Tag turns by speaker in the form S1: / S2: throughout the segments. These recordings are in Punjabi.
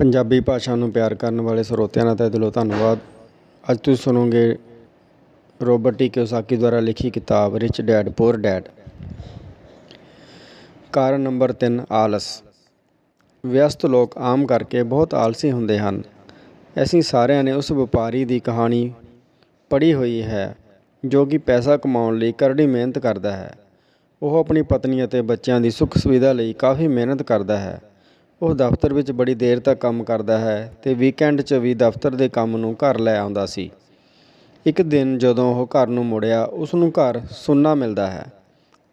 S1: ਪੰਜਾਬੀ ਭਾਸ਼ਾ ਨੂੰ ਪਿਆਰ ਕਰਨ ਵਾਲੇ ਸਰੋਤਿਆਂ ਦਾ ਤਹਿ ਦਿਲੋਂ ਧੰਨਵਾਦ। ਅੱਜ ਤੁਸੀਂ ਸੁਣੋਗੇ ਰੋਬਰਟ ਟੀ ਕਿਓਸਾਕੀ ਦੁਆਰਾ ਲਿਖੀ ਕਿਤਾਬ ਰਿਚ ਡੈਡ ਪੂਅਰ ਡੈਡ ਕਾਰਨ ਨੰਬਰ 3 ਆਲਸ। ਵਿਅਸਤ ਲੋਕ ਆਮ ਕਰਕੇ ਬਹੁਤ ਆਲਸੀ ਹੁੰਦੇ ਹਨ। ਅਸੀਂ ਸਾਰਿਆਂ ਨੇ ਉਸ ਵਪਾਰੀ ਦੀ ਕਹਾਣੀ ਪੜ੍ਹੀ ਹੋਈ ਹੈ, ਜੋ ਕਿ ਪੈਸਾ ਕਮਾਉਣ ਲਈ ਕਰੜੀ ਮਿਹਨਤ ਕਰਦਾ ਹੈ। ਉਹ ਆਪਣੀ ਪਤਨੀ ਅਤੇ ਬੱਚਿਆਂ ਦੀ ਸੁੱਖ ਸੁਵਿਧਾ ਲਈ ਕਾਫੀ ਮਿਹਨਤ ਕਰਦਾ ਹੈ। ਉਹ ਦਫ਼ਤਰ ਵਿੱਚ ਬੜੀ ਦੇਰ ਤੱਕ ਕੰਮ ਕਰਦਾ ਹੈ ਅਤੇ ਵੀਕਐਂਡ 'ਚ ਵੀ ਦਫ਼ਤਰ ਦੇ ਕੰਮ ਨੂੰ ਘਰ ਲੈ ਆਉਂਦਾ ਸੀ। ਇੱਕ ਦਿਨ ਜਦੋਂ ਉਹ ਘਰ ਨੂੰ ਮੁੜਿਆ ਉਸ ਨੂੰ ਘਰ ਸੁੰਨਾ ਮਿਲਦਾ ਹੈ।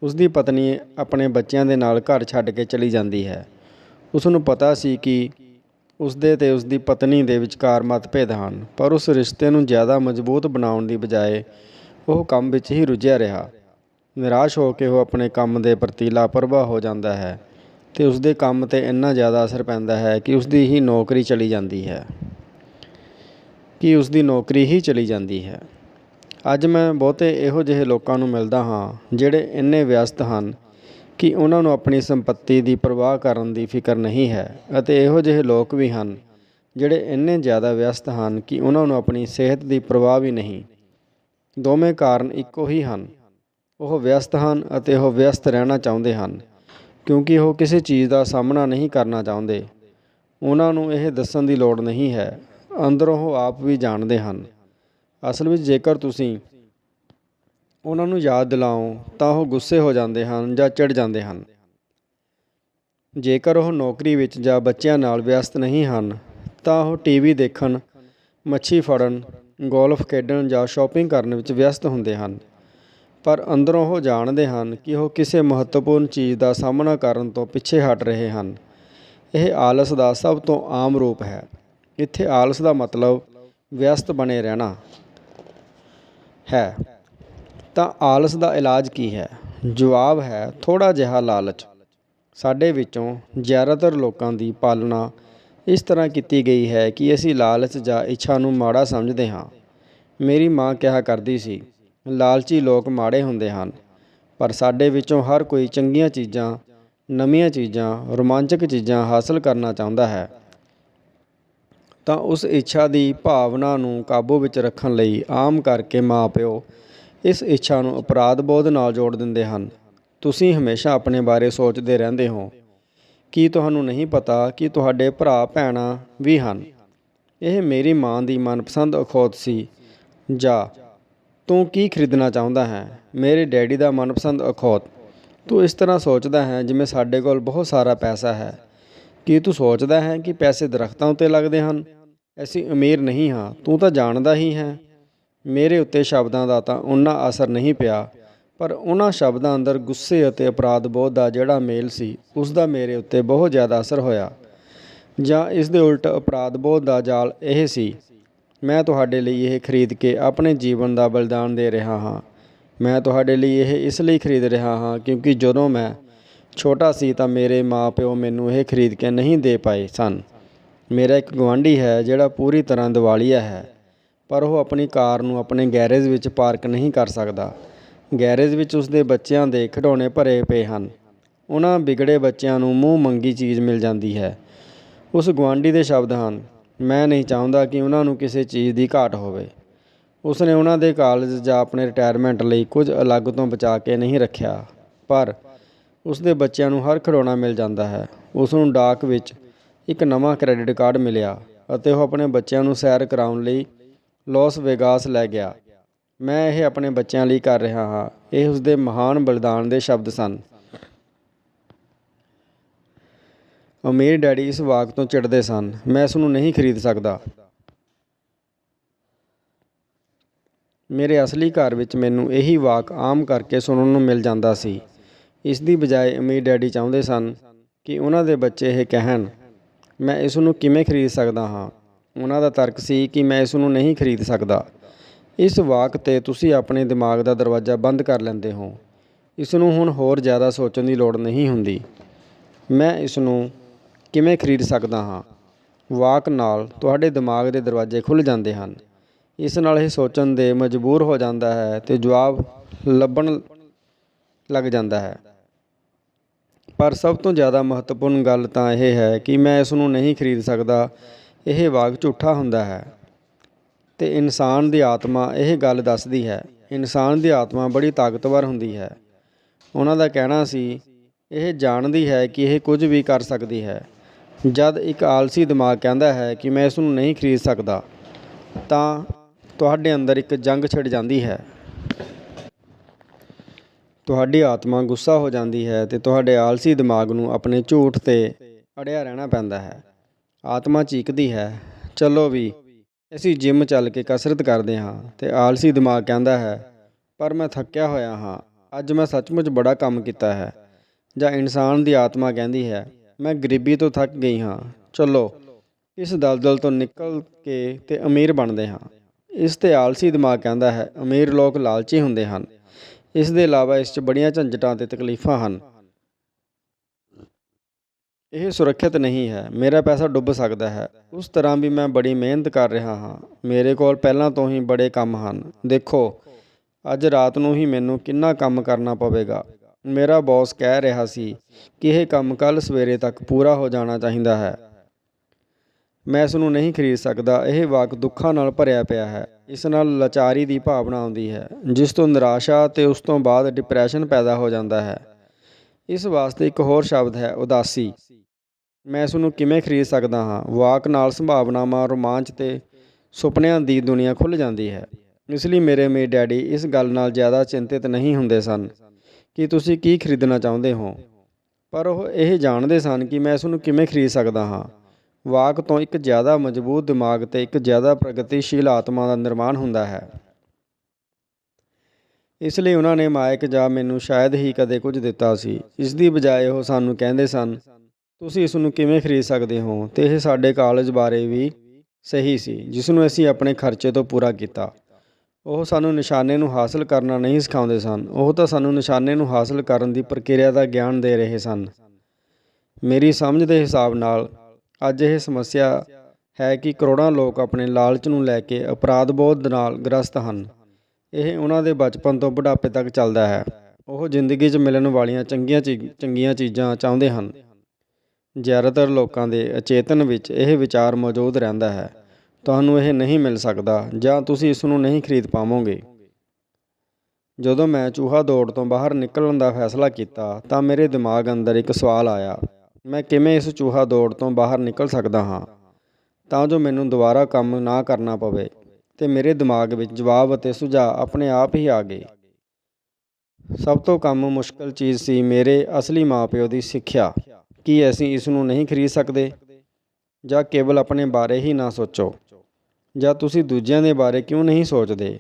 S1: ਉਸ ਦੀ ਪਤਨੀ ਆਪਣੇ ਬੱਚਿਆਂ ਦੇ ਨਾਲ ਘਰ ਛੱਡ ਕੇ ਚਲੀ ਜਾਂਦੀ ਹੈ। ਉਸ ਨੂੰ ਪਤਾ ਸੀ ਕਿ ਉਸ ਦੇ ਤੇ ਉਸ ਦੀ ਪਤਨੀ ਦੇ ਵਿਚਕਾਰ ਮਤਭੇਦ ਹਨ, ਪਰ ਉਸ ਰਿਸ਼ਤੇ ਨੂੰ ਜ਼ਿਆਦਾ ਮਜ਼ਬੂਤ ਬਣਾਉਣ ਦੀ ਬਜਾਏ ਉਹ ਕੰਮ ਵਿੱਚ ਹੀ ਰੁੱਝਿਆ ਰਿਹਾ। ਨਿਰਾਸ਼ ਹੋ ਕੇ ਉਹ ਆਪਣੇ ਕੰਮ ਦੇ ਪ੍ਰਤੀ ਲਾਪਰਵਾਹ ਹੋ ਜਾਂਦਾ ਹੈ। ਅਤੇ ਉਸਦੇ ਕੰਮ ਤੇ ਇੰਨਾ ਜ਼ਿਆਦਾ ਅਸਰ ਪੈਂਦਾ ਹੈ ਕਿ ਉਸਦੀ ਹੀ ਨੌਕਰੀ ਚਲੀ ਜਾਂਦੀ ਹੈ। ਕਿ ਉਸਦੀ ਨੌਕਰੀ ਹੀ ਚਲੀ ਜਾਂਦੀ ਹੈ। ਅੱਜ ਮੈਂ ਬਹੁਤੇ ਇਹੋ ਜਿਹੇ ਲੋਕਾਂ ਨੂੰ ਮਿਲਦਾ ਹਾਂ, ਜਿਹੜੇ ਇੰਨੇ ਵਿਅਸਤ ਹਨ ਕਿ ਉਹਨਾਂ ਨੂੰ ਆਪਣੀ ਸੰਪਤੀ ਦੀ ਪਰਵਾਹ ਕਰਨ ਦੀ ਫਿਕਰ ਨਹੀਂ ਹੈ ਅਤੇ ਇਹੋ ਜਿਹੇ ਲੋਕ ਵੀ ਹਨ, ਜਿਹੜੇ ਇੰਨੇ ਜ਼ਿਆਦਾ ਵਿਅਸਤ ਹਨ ਕਿ ਉਹਨਾਂ ਨੂੰ ਆਪਣੀ ਸਿਹਤ ਦੀ ਪਰਵਾਹ ਵੀ ਨਹੀਂ। ਦੋਵੇਂ ਕਾਰਨ ਇੱਕੋ ਹੀ ਹਨ। ਉਹ ਵਿਅਸਤ ਹਨ ਅਤੇ ਉਹ ਵਿਅਸਤ ਰਹਿਣਾ ਚਾਹੁੰਦੇ ਹਨ। ਕਿਉਂਕਿ ਉਹ ਕਿਸੇ ਚੀਜ਼ ਦਾ ਸਾਹਮਣਾ ਨਹੀਂ ਕਰਨਾ ਚਾਹੁੰਦੇ। ਉਹਨਾਂ ਨੂੰ ਇਹ ਦੱਸਣ ਦੀ ਲੋੜ ਨਹੀਂ ਹੈ। ਅੰਦਰੋਂ ਉਹ ਆਪ ਵੀ ਜਾਣਦੇ ਹਨ। ਅਸਲ ਵਿੱਚ ਜੇਕਰ ਤੁਸੀਂ ਉਹਨਾਂ ਨੂੰ ਯਾਦ ਦਿਲਾਓ, ਤਾਂ ਉਹ ਗੁੱਸੇ ਹੋ ਜਾਂਦੇ ਹਨ ਜਾਂ ਚਿੜ ਜਾਂਦੇ ਹਨ। ਜੇਕਰ ਉਹ ਨੌਕਰੀ ਵਿੱਚ ਜਾਂ ਬੱਚਿਆਂ ਨਾਲ ਵਿਅਸਤ ਨਹੀਂ ਹਨ, ਤਾਂ ਉਹ ਟੀਵੀ ਦੇਖਣ, ਮੱਛੀ ਫੜਨ, ਗੋਲਫ ਖੇਡਣ ਜਾਂ ਸ਼ਾਪਿੰਗ ਕਰਨ ਵਿੱਚ ਵਿਅਸਤ ਹੁੰਦੇ ਹਨ। ਪਰ ਅੰਦਰੋਂ ਉਹ ਜਾਣਦੇ ਹਨ ਕਿ ਉਹ ਕਿਸੇ ਮਹੱਤਵਪੂਰਨ ਚੀਜ਼ ਦਾ ਸਾਹਮਣਾ ਕਰਨ ਤੋਂ ਪਿੱਛੇ ਹਟ ਰਹੇ ਹਨ। ਇਹ ਆਲਸ ਦਾ ਸਭ ਤੋਂ ਆਮ ਰੂਪ ਹੈ। ਇੱਥੇ ਆਲਸ ਦਾ ਮਤਲਬ ਵਿਅਸਤ ਬਣੇ ਰਹਿਣਾ ਹੈ। ਤਾਂ ਆਲਸ ਦਾ ਇਲਾਜ ਕੀ ਹੈ? ਜਵਾਬ ਹੈ ਥੋੜਾ ਜਿਹਾ ਲਾਲਚ। ਸਾਡੇ ਵਿੱਚੋਂ ਜ਼ਿਆਦਾਤਰ ਲੋਕਾਂ ਦੀ ਪਾਲਣਾ ਇਸ ਤਰ੍ਹਾਂ ਕੀਤੀ ਗਈ ਹੈ ਕਿ ਅਸੀਂ ਲਾਲਚ ਜਾਂ ਇੱਛਾ ਨੂੰ ਮਾੜਾ ਸਮਝਦੇ ਹਾਂ। ਮੇਰੀ ਮਾਂ ਕਿਹਾ ਕਰਦੀ ਸੀ ਲਾਲਚੀ ਲੋਕ ਮਾੜੇ ਹੁੰਦੇ ਹਨ, ਪਰ ਸਾਡੇ ਵਿੱਚੋਂ ਹਰ ਕੋਈ ਚੰਗੀਆਂ ਚੀਜ਼ਾਂ, ਨਵੀਆਂ ਚੀਜ਼ਾਂ, ਰੋਮਾਂਚਕ ਚੀਜ਼ਾਂ ਹਾਸਲ ਕਰਨਾ ਚਾਹੁੰਦਾ ਹੈ। ਤਾਂ ਉਸ ਇੱਛਾ ਦੀ ਭਾਵਨਾ ਨੂੰ ਕਾਬੂ ਵਿੱਚ ਰੱਖਣ ਲਈ ਆਮ ਕਰਕੇ ਮਾਪਿਓ ਇਸ ਇੱਛਾ ਨੂੰ ਅਪਰਾਧ ਬੋਧ ਨਾਲ ਜੋੜ ਦਿੰਦੇ ਹਨ। ਤੁਸੀਂ ਹਮੇਸ਼ਾ ਆਪਣੇ ਬਾਰੇ ਸੋਚਦੇ ਰਹਿੰਦੇ ਹੋ। ਕੀ ਤੁਹਾਨੂੰ ਨਹੀਂ ਪਤਾ ਕਿ ਤੁਹਾਡੇ ਭਰਾ ਭੈਣਾਂ ਵੀ ਹਨ? ਇਹ ਮੇਰੀ ਮਾਂ ਦੀ ਮਨਪਸੰਦ ਅਖੌਤ ਸੀ। ਜਾਂ ਤੂੰ ਕੀ ਖਰੀਦਣਾ ਚਾਹੁੰਦਾ ਹੈ? ਮੇਰੇ ਡੈਡੀ ਦਾ ਮਨਪਸੰਦ ਅਖੌਤ। ਤੂੰ ਇਸ ਤਰ੍ਹਾਂ ਸੋਚਦਾ ਹੈ ਜਿਵੇਂ ਸਾਡੇ ਕੋਲ ਬਹੁਤ ਸਾਰਾ ਪੈਸਾ ਹੈ। ਕੀ ਤੂੰ ਸੋਚਦਾ ਹੈ ਕਿ ਪੈਸੇ ਦਰਖਤਾਂ ਉੱਤੇ ਲੱਗਦੇ ਹਨ? ਅਸੀਂ ਅਮੀਰ ਨਹੀਂ ਹਾਂ। ਤੂੰ ਤਾਂ ਜਾਣਦਾ ਹੀ ਹੈ। ਮੇਰੇ ਉੱਤੇ ਸ਼ਬਦਾਂ ਦਾ ਤਾਂ ਉਨਾ ਅਸਰ ਨਹੀਂ ਪਿਆ, ਪਰ ਉਹਨਾਂ ਸ਼ਬਦਾਂ ਅੰਦਰ ਗੁੱਸੇ ਅਤੇ ਅਪਰਾਧ ਬੋਧ ਦਾ ਜਿਹੜਾ ਮੇਲ ਸੀ, ਉਸ ਦਾ ਮੇਰੇ ਉੱਤੇ ਬਹੁਤ ਜ਼ਿਆਦਾ ਅਸਰ ਹੋਇਆ। ਜਾਂ ਇਸ ਦੇ ਉਲਟ ਅਪਰਾਧ ਬੋਧ ਦਾ ਜਾਲ ਇਹ ਸੀ ਮੈਂ ਤੁਹਾਡੇ ਲਈ ਇਹ ਖਰੀਦ ਕੇ ਆਪਣੇ ਜੀਵਨ ਦਾ ਬਲਿਦਾਨ ਦੇ ਰਿਹਾ ਹਾਂ। ਮੈਂ ਤੁਹਾਡੇ ਲਈ ਇਹ ਇਸ ਲਈ ਖਰੀਦ ਰਿਹਾ ਹਾਂ ਕਿਉਂਕਿ ਜਦੋਂ ਮੈਂ ਛੋਟਾ ਸੀ ਤਾਂ ਮੇਰੇ ਮਾਪਿਓ ਮੈਨੂੰ ਇਹ ਖਰੀਦ ਕੇ ਨਹੀਂ ਦੇ ਪਾਏ ਸਨ। ਮੇਰਾ ਇੱਕ ਗਵਾਂਢੀ ਹੈ ਜਿਹੜਾ ਪੂਰੀ ਤਰ੍ਹਾਂ ਦਿਵਾਲੀਆ ਹੈ, ਪਰ ਉਹ ਆਪਣੀ ਕਾਰ ਨੂੰ ਆਪਣੇ ਗੈਰੇਜ ਵਿੱਚ ਪਾਰਕ ਨਹੀਂ ਕਰ ਸਕਦਾ। ਗੈਰੇਜ ਵਿੱਚ ਉਸਦੇ ਬੱਚਿਆਂ ਦੇ ਖਿਡੌਣੇ ਭਰੇ ਪਏ ਹਨ। ਉਹਨਾਂ ਵਿਗੜੇ ਬੱਚਿਆਂ ਨੂੰ ਮੂੰਹ ਮੰਗੀ ਚੀਜ਼ ਮਿਲ ਜਾਂਦੀ ਹੈ। ਉਸ ਗਵਾਂਢੀ ਦੇ ਸ਼ਬਦ ਹਨ ਮੈਂ ਨਹੀਂ ਚਾਹੁੰਦਾ ਕਿ ਉਹਨਾਂ ਨੂੰ ਕਿਸੇ ਚੀਜ਼ ਦੀ ਘਾਟ ਹੋਵੇ। ਉਸਨੇ ਉਹਨਾਂ ਦੇ ਕਾਲਜ ਜਾਂ ਆਪਣੇ ਰਿਟਾਇਰਮੈਂਟ ਲਈ ਕੁਝ ਅਲੱਗ ਤੋਂ ਬਚਾ ਕੇ ਨਹੀਂ ਰੱਖਿਆ, ਪਰ ਉਸਦੇ ਬੱਚਿਆਂ ਨੂੰ ਹਰ ਖਿਡੌਣਾ ਮਿਲ ਜਾਂਦਾ ਹੈ। ਉਸ ਨੂੰ ਡਾਕ ਵਿੱਚ ਇੱਕ ਨਵਾਂ ਕ੍ਰੈਡਿਟ ਕਾਰਡ ਮਿਲਿਆ ਅਤੇ ਉਹ ਆਪਣੇ ਬੱਚਿਆਂ ਨੂੰ ਸੈਰ ਕਰਾਉਣ ਲਈ ਲਾਸ ਵੇਗਾਸ ਲੈ ਗਿਆ। ਮੈਂ ਇਹ ਆਪਣੇ ਬੱਚਿਆਂ ਲਈ ਕਰ ਰਿਹਾ ਹਾਂ। ਇਹ ਉਸਦੇ ਮਹਾਨ ਬਲਿਦਾਨ ਦੇ ਸ਼ਬਦ ਸਨ। ਅਮੀਰ ਡੈਡੀ ਇਸ ਵਾਕ ਤੋਂ ਚਿੜਦੇ ਸਨ। ਮੈਂ ਇਸ ਨੂੰ ਨਹੀਂ ਖਰੀਦ ਸਕਦਾ। ਮੇਰੇ ਅਸਲੀ ਘਰ ਵਿੱਚ ਮੈਨੂੰ ਇਹੀ ਵਾਕ ਆਮ ਕਰਕੇ ਸੁਣਨ ਨੂੰ ਮਿਲ ਜਾਂਦਾ ਸੀ। ਇਸ ਦੀ ਬਜਾਏ ਅਮੀਰ ਡੈਡੀ ਚਾਹੁੰਦੇ ਸਨ ਕਿ ਉਹਨਾਂ ਦੇ ਬੱਚੇ ਇਹ ਕਹਿਣ, ਮੈਂ ਇਸ ਨੂੰ ਕਿਵੇਂ ਖਰੀਦ ਸਕਦਾ ਹਾਂ? ਉਹਨਾਂ ਦਾ ਤਰਕ ਸੀ ਕਿ ਮੈਂ ਇਸ ਨੂੰ ਨਹੀਂ ਖਰੀਦ ਸਕਦਾ। ਇਸ ਵਾਕ ਤੇ ਤੁਸੀਂ ਆਪਣੇ ਦਿਮਾਗ ਦਾ ਦਰਵਾਜ਼ਾ ਬੰਦ ਕਰ ਲੈਂਦੇ ਹੋ। ਇਸ ਨੂੰ ਹੁਣ ਹੋਰ ਜ਼ਿਆਦਾ ਸੋਚਣ ਦੀ ਲੋੜ ਨਹੀਂ ਹੁੰਦੀ। ਮੈਂ ਇਸ ਨੂੰ ਕਿਵੇਂ ਖਰੀਦ ਸਕਦਾ ਹਾਂ? ਵਾਕ ਨਾਲ ਤੁਹਾਡੇ ਦਿਮਾਗ ਦੇ ਦਰਵਾਜ਼ੇ ਖੁੱਲ੍ਹ ਜਾਂਦੇ ਹਨ। ਇਸ ਨਾਲ ਇਹ ਸੋਚਣ ਦੇ ਮਜਬੂਰ ਹੋ ਜਾਂਦਾ ਹੈ ਅਤੇ ਜਵਾਬ ਲੱਭਣ ਲੱਗ ਜਾਂਦਾ ਹੈ। ਪਰ ਸਭ ਤੋਂ ਜ਼ਿਆਦਾ ਮਹੱਤਵਪੂਰਨ ਗੱਲ ਤਾਂ ਇਹ ਹੈ ਕਿ ਮੈਂ ਇਸ ਨੂੰ ਨਹੀਂ ਖਰੀਦ ਸਕਦਾ। ਇਹ ਵਾਕ ਝੂਠਾ ਹੁੰਦਾ ਹੈ। ਤੇ ਇਨਸਾਨ ਦੀ ਆਤਮਾ ਇਹ ਗੱਲ ਦੱਸਦੀ ਹੈ, ਇਨਸਾਨ ਦੀ ਆਤਮਾ ਬੜੀ ਤਾਕਤਵਰ ਹੁੰਦੀ ਹੈ। ਉਹਨਾਂ ਦਾ ਕਹਿਣਾ ਸੀ, ਇਹ ਜਾਣਦੀ ਹੈ ਕਿ ਇਹ ਕੁਝ ਵੀ ਕਰ ਸਕਦੀ ਹੈ। ਜਦ ਇੱਕ ਆਲਸੀ ਦਿਮਾਗ ਕਹਿੰਦਾ ਹੈ ਕਿ ਮੈਂ ਇਸ ਨੂੰ ਨਹੀਂ ਖਰੀਦ ਸਕਦਾ, ਤਾਂ ਤੁਹਾਡੇ ਅੰਦਰ ਇੱਕ ਜੰਗ ਛਿੜ ਜਾਂਦੀ ਹੈ। ਤੁਹਾਡੀ ਆਤਮਾ ਗੁੱਸਾ ਹੋ ਜਾਂਦੀ ਹੈ ਤੇ ਤੁਹਾਡੇ ਆਲਸੀ ਦਿਮਾਗ ਨੂੰ ਆਪਣੇ ਝੂਠ ਤੇ ਅੜਿਆ ਰਹਿਣਾ ਪੈਂਦਾ ਹੈ। ਆਤਮਾ ਚੀਕਦੀ ਹੈ, ਚਲੋ ਵੀ, ਅਸੀਂ ਜਿਮ ਚੱਲ ਕੇ ਕਸਰਤ ਕਰਦੇ ਹਾਂ। ਤੇ ਆਲਸੀ ਦਿਮਾਗ ਕਹਿੰਦਾ ਹੈ, ਪਰ ਮੈਂ ਥੱਕਿਆ ਹੋਇਆ ਹਾਂ, ਅੱਜ ਮੈਂ ਸੱਚਮੁੱਚ ਬੜਾ ਕੰਮ ਕੀਤਾ ਹੈ। ਜਾਂ ਇਨਸਾਨ ਦੀ ਆਤਮਾ ਕਹਿੰਦੀ ਹੈ ਮੈਂ ਗਰੀਬੀ ਤੋਂ ਥੱਕ ਗਈ ਹਾਂ। ਚਲੋ, ਇਸ ਦਲਦਲ ਤੋਂ ਨਿਕਲ ਕੇ ਤੇ ਅਮੀਰ ਬਣਦੇ ਹਾਂ। ਇਸ ਤੇ ਆਲਸੀ ਦਿਮਾਗ ਕਹਿੰਦਾ ਹੈ, ਅਮੀਰ ਲੋਕ ਲਾਲਚੀ ਹੁੰਦੇ ਹਨ। ਇਸ ਦੇ ਇਲਾਵਾ ਇਸ 'ਚ ਬੜੀਆਂ ਝੰਜਟਾਂ ਤੇ ਤਕਲੀਫਾਂ ਹਨ। ਇਹ ਸੁਰੱਖਿਅਤ ਨਹੀਂ ਹੈ, ਮੇਰਾ ਪੈਸਾ ਡੁੱਬ ਸਕਦਾ ਹੈ। ਉਸ ਤਰ੍ਹਾਂ ਵੀ ਮੈਂ ਬੜੀ ਮਿਹਨਤ ਕਰ ਰਿਹਾ ਹਾਂ। ਮੇਰੇ ਕੋਲ ਪਹਿਲਾਂ ਤੋਂ ਹੀ ਬੜੇ ਕੰਮ ਹਨ। ਦੇਖੋ, ਅੱਜ ਰਾਤ ਨੂੰ ਹੀ ਮੈਨੂੰ ਕਿੰਨਾ ਕੰਮ ਕਰਨਾ ਪਵੇਗਾ। ਮੇਰਾ ਬੌਸ ਕਹਿ ਰਿਹਾ ਸੀ ਕਿ ਇਹ ਕੰਮ ਕੱਲ ਸਵੇਰੇ ਤੱਕ ਪੂਰਾ ਹੋ ਜਾਣਾ ਚਾਹੀਦਾ ਹੈ। ਮੈਂ ਇਸ ਨੂੰ ਨਹੀਂ ਖਰੀਦ ਸਕਦਾ। ਇਹ ਵਾਕ ਦੁੱਖਾਂ ਨਾਲ ਭਰਿਆ ਪਿਆ ਹੈ। ਇਸ ਨਾਲ ਲਾਚਾਰੀ ਦੀ ਭਾਵਨਾ ਆਉਂਦੀ ਹੈ, ਜਿਸ ਤੋਂ ਨਿਰਾਸ਼ਾ ਤੇ ਉਸ ਤੋਂ ਬਾਅਦ ਡਿਪਰੈਸ਼ਨ ਪੈਦਾ ਹੋ ਜਾਂਦਾ ਹੈ। ਇਸ ਵਾਸਤੇ ਇੱਕ ਹੋਰ ਸ਼ਬਦ ਹੈ, ਉਦਾਸੀ। ਮੈਂ ਇਸ ਨੂੰ ਕਿਵੇਂ ਖਰੀਦ ਸਕਦਾ ਹਾਂ? ਵਾਕ ਨਾਲ ਸੰਭਾਵਨਾਵਾਂ, ਰੋਮਾਂਚ ਤੇ ਸੁਪਨਿਆਂ ਦੀ ਦੁਨੀਆ ਖੁੱਲ੍ਹ ਜਾਂਦੀ ਹੈ। ਇਸ ਲਈ ਮੇਰੇ ਮੇ ਡੈਡੀ ਇਸ ਗੱਲ ਨਾਲ ਜ਼ਿਆਦਾ ਚਿੰਤਿਤ ਨਹੀਂ ਹੁੰਦੇ ਸਨ। ਕਿ ਤੁਸੀਂ ਕੀ ਖਰੀਦਣਾ ਚਾਹੁੰਦੇ ਹੋ? ਪਰ ਉਹ ਇਹ ਜਾਣਦੇ ਸਨ ਕਿ ਮੈਂ ਇਸ ਨੂੰ ਕਿਵੇਂ ਖਰੀਦ ਸਕਦਾ ਹਾਂ। ਵਾਕ ਤੋਂ ਇੱਕ ਜ਼ਿਆਦਾ ਮਜ਼ਬੂਤ ਦਿਮਾਗ ਤੇ ਇੱਕ ਜ਼ਿਆਦਾ ਪ੍ਰਗਤੀਸ਼ੀਲ ਆਤਮਾ ਦਾ ਨਿਰਮਾਣ ਹੁੰਦਾ ਹੈ। ਇਸ ਲਈ ਉਹਨਾਂ ਨੇ ਮਾਇਕ ਜਾਂ ਮੈਨੂੰ ਸ਼ਾਇਦ ਹੀ ਕਦੇ ਕੁਝ ਦਿੱਤਾ ਸੀ। ਇਸ ਦੀ ਬਜਾਏ ਉਹ ਸਾਨੂੰ ਕਹਿੰਦੇ ਸਨ, ਤੁਸੀਂ ਇਸ ਨੂੰ ਕਿਵੇਂ ਖਰੀਦ ਸਕਦੇ ਹੋ? ਤੇ ਇਹ ਸਾਡੇ ਕਾਲਜ ਬਾਰੇ ਵੀ ਸਹੀ ਸੀ, ਜਿਸ ਨੂੰ ਅਸੀਂ ਆਪਣੇ ਖਰਚੇ ਤੋਂ ਪੂਰਾ ਕੀਤਾ। ਉਹ ਸਾਨੂੰ ਨਿਸ਼ਾਨੇ ਨੂੰ ਹਾਸਲ ਕਰਨਾ ਨਹੀਂ ਸਿਖਾਉਂਦੇ ਸਨ। ਉਹ ਤਾਂ ਸਾਨੂੰ ਨਿਸ਼ਾਨੇ ਨੂੰ ਹਾਸਲ ਕਰਨ ਦੀ ਪ੍ਰਕਿਰਿਆ ਦਾ ਗਿਆਨ ਦੇ ਰਹੇ ਸਨ। ਮੇਰੀ ਸਮਝ ਦੇ ਹਿਸਾਬ ਨਾਲ, ਅੱਜ ਇਹ ਸਮੱਸਿਆ ਹੈ ਕਿ ਕਰੋੜਾਂ ਲੋਕ ਆਪਣੇ ਲਾਲਚ ਨੂੰ ਲੈ ਕੇ ਅਪਰਾਧ ਬੋਧ ਨਾਲ ਗ੍ਰਸਤ ਹਨ। ਇਹ ਉਹਨਾਂ ਦੇ ਬਚਪਨ ਤੋਂ ਬੁਢਾਪੇ ਤੱਕ ਚੱਲਦਾ ਹੈ। ਉਹ ਜ਼ਿੰਦਗੀ 'ਚ ਮਿਲਣ ਵਾਲੀਆਂ ਚੰਗੀਆਂ ਚੀ- ਚੰਗੀਆਂ ਚੀਜ਼ਾਂ ਚਾਹੁੰਦੇ ਹਨ। ਜ਼ਿਆਦਾਤਰ ਲੋਕਾਂ ਦੇ ਅਚੇਤਨ ਵਿੱਚ ਇਹ ਵਿਚਾਰ ਮੌਜੂਦ ਰਹਿੰਦਾ ਹੈ। ਤੁਹਾਨੂੰ ਇਹ ਨਹੀਂ ਮਿਲ ਸਕਦਾ ਜਾਂ ਤੁਸੀਂ ਇਸ ਨੂੰ ਨਹੀਂ ਖਰੀਦ ਪਾਵੋਗੇ। ਜਦੋਂ ਮੈਂ ਚੂਹਾ ਦੌੜ ਤੋਂ ਬਾਹਰ ਨਿਕਲਣ ਦਾ ਫੈਸਲਾ ਕੀਤਾ ਤਾਂ ਮੇਰੇ ਦਿਮਾਗ ਅੰਦਰ ਇੱਕ ਸਵਾਲ ਆਇਆ, ਮੈਂ ਕਿਵੇਂ ਇਸ ਚੂਹਾ ਦੌੜ ਤੋਂ ਬਾਹਰ ਨਿਕਲ ਸਕਦਾ ਹਾਂ? ਤਾਂ ਜੋ ਮੈਨੂੰ ਦੁਬਾਰਾ ਕੰਮ ਨਾ ਕਰਨਾ ਪਵੇ ਤੇ ਮੇਰੇ ਦਿਮਾਗ ਵਿੱਚ ਜਵਾਬ ਅਤੇ ਸੁਝਾਅ ਆਪਣੇ ਆਪ ਹੀ ਆ ਗਏ। ਸਭ ਤੋਂ ਕੰਮ ਮੁਸ਼ਕਲ ਚੀਜ਼ ਸੀ ਮੇਰੇ ਅਸਲੀ ਮਾਪਿਓ ਦੀ ਸਿੱਖਿਆ, ਕੀ ਅਸੀਂ ਇਸ ਨੂੰ ਨਹੀਂ ਖਰੀਦ ਸਕਦੇ ਜਾਂ ਕੇਵਲ ਆਪਣੇ ਬਾਰੇ ਹੀ ਨਾ ਸੋਚੋ। ਜਾਂ ਤੁਸੀਂ ਦੂਜਿਆਂ ਦੇ ਬਾਰੇ ਕਿਉਂ ਨਹੀਂ ਸੋਚਦੇ?